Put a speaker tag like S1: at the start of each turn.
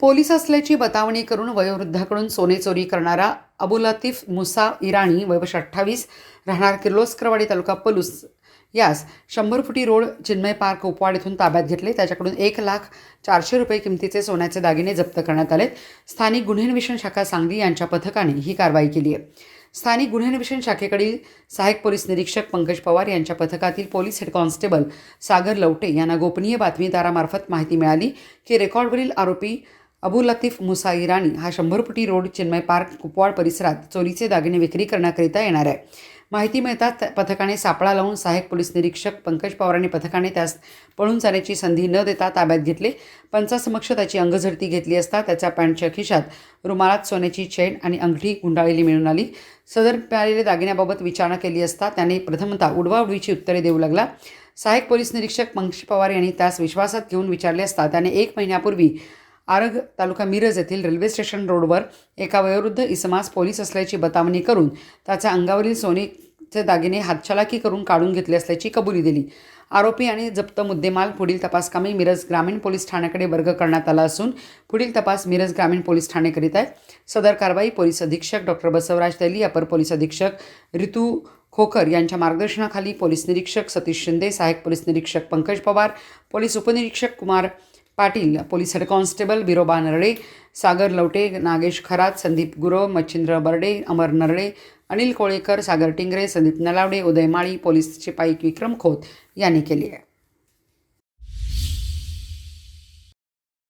S1: Police असल्याची बतावणी करून वयोवृद्धाकडून सोने चोरी करणारा अबू मुसा इराणी वयवश अठ्ठावीस राहणार किर्लोस्करवाडी तालुका पलूस. यास शंभर फुटी रोड चिन्मय पार्क उपवाड येथून ताब्यात घेतले. त्याच्याकडून एक लाख चारशे रुपये किमतीचे सोन्याचे दागिने जप्त करण्यात आले. स्थानिक गुन्हे अन्वेषण शाखा सांगली यांच्या पथकाने ही कारवाई केली आहे. स्थानिक गुन्हे अन्वेषण शाखेकडील सहाय्यक पोलीस निरीक्षक पंकज पवार यांच्या पथकातील police head constable Sagar Lavate यांना गोपनीय बातमीदारामार्फत माहिती मिळाली की रेकॉर्डवरील आरोपी अबू लतीफ मुसा इराणी हा शंभर फुटी रोड चिन्मय पार्क कुपवाड परिसरात चोरीचे दागिने विक्री करण्याकरिता येणार आहे. माहिती मिळताच त्या पथकाने सापळा लावून सहाय्यक पोलीस निरीक्षक पंकज पवार आणि पथकाने त्यास पळून जाण्याची संधी न देता ताब्यात घेतले. पंचासमक्ष त्याची अंगझडती घेतली असता त्याच्या पॅन्टच्या खिशात रुमालात सोन्याची चेन आणि अंगठी गुंडाळलेली मिळून आली. सदर मिळालेल्या दागिन्याबाबत विचारणा केली असता त्याने प्रथमतः उडवाउडवीची उत्तरे देऊ लागला. सहाय्यक पोलीस निरीक्षक पंकज पवार यांनी त्यास विश्वासात घेऊन विचारले असता त्याने एक महिन्यापूर्वी आरग तालुका मिरज येथील रेल्वे स्टेशन रोडवर एका वयोवृद्ध इसमास पोलीस असल्याची बतावणी करून त्याच्या अंगावरील सोनेचे दागिने हातचलाकी करून काढून घेतले असल्याची कबुली दिली. आरोपी आणि जप्त मुद्देमाल पुढील तपासकामी मिरज ग्रामीण पोलीस ठाण्याकडे वर्ग करण्यात आला असून पुढील तपास मिरज ग्रामीण पोलीस ठाणे करीत आहे. सदर कारवाई पोलीस अधीक्षक डॉक्टर बसवराज तैली अपर पोलीस अधीक्षक ऋतू खोकर यांच्या मार्गदर्शनाखाली पोलीस निरीक्षक सतीश शिंदे सहाय्यक पोलीस निरीक्षक पंकज पवार पोलीस उपनिरीक्षक Kumar Patil police head constable Biroba Narde Sagar Lavate Nagesh Kharat Sandeep Gurav Machhindra Barde Amar Narde Anil Kolekar Sagar Tingre Sandeep Nalawade Uday Mali police शिपाई विक्रम खोत यांनी केली आहे.